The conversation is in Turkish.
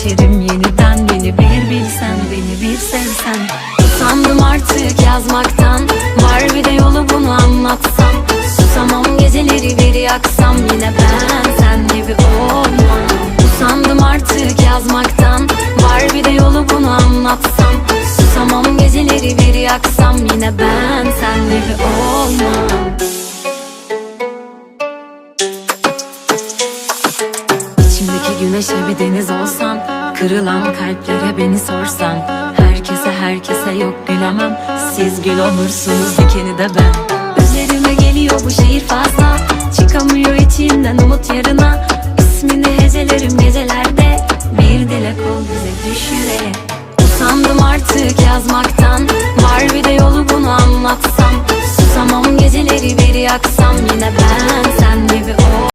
Vazgeçerim yeniden Beni bir bilsen beni bir sevsen. Usandım artık yazmaktan Var bir de yolu bunu anlatsam. Susamam geceleri bir yaksam Yine ben sen gibi olmam. Usandım artık yazmaktan Var bir de yolu bunu anlatsam. Susamam geceleri bir yaksam Yine ben sen gibi olmam İçimdeki güneşe bir deniz olsan Kırılan kalplere beni sorsan Herkese herkese yok gülemem Siz gül olursunuz dikeni de ben. Üzerime geliyor bu şehir fazla. Çıkamıyor içimden umut yarına. İsmini hecelerim gecelerde. Bir dilek ol bize düş yüreğe Usandım artık yazmaktan. Var bir de yolu bunu anlatsam. Susamam geceleri bir yaksam. Yine ben